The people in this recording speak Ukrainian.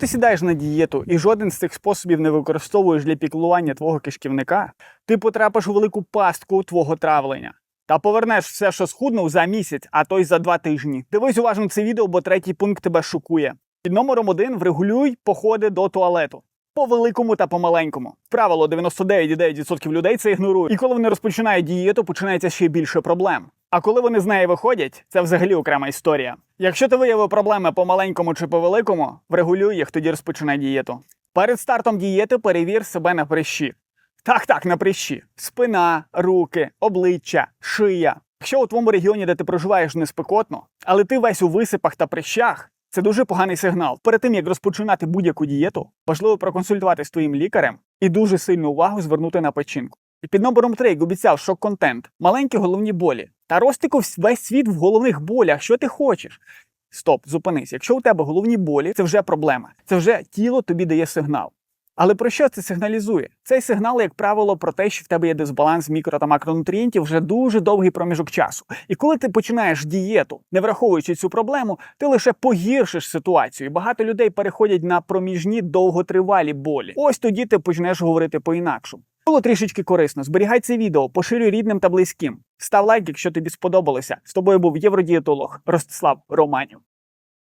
Ти сідаєш на дієту і жоден з цих способів не використовуєш для піклування твого кишківника, ти потрапиш у велику пастку твого травлення. Та повернеш все, що схуднув за місяць, а то й за два тижні. Дивись уважно це відео, бо третій пункт тебе шокує. Під номером один врегулюй походи до туалету. По великому та по маленькому. Правило 99,9% людей це ігнорують. І коли вони розпочинають дієту, починається ще більше проблем. А коли вони з неї виходять, це взагалі окрема історія. Якщо ти виявив проблеми по маленькому чи по великому, врегулюй їх, тоді розпочинай дієту. Перед стартом дієти перевір себе на прищі. Так, так, на прищі. Спина, руки, обличчя, шия. Якщо у твоєму регіоні, де ти проживаєш, не спекотно, але ти весь у висипах та прищах, це дуже поганий сигнал. Перед тим як розпочинати будь-яку дієту, важливо проконсультуватися з твоїм лікарем і дуже сильну увагу звернути на печінку. Під номером 3, як обіцяв, шок контент, маленькі головні болі. Та Ростику весь світ в головних болях. Що ти хочеш? Стоп, зупинись. Якщо у тебе головні болі, це вже проблема. Це вже тіло тобі дає сигнал. Але про що це сигналізує? Цей сигнал, як правило, про те, що в тебе є дисбаланс мікро та макронутрієнтів вже дуже довгий проміжок часу. І коли ти починаєш дієту, не враховуючи цю проблему, ти лише погіршиш ситуацію. І багато людей переходять на проміжні довготривалі болі. Ось тоді ти почнеш говорити по-інакшому. Було трішечки корисно. Зберігай це відео, поширюй рідним та близьким. Став лайк, якщо тобі сподобалося. З тобою був євродієтолог Ростислав Романів.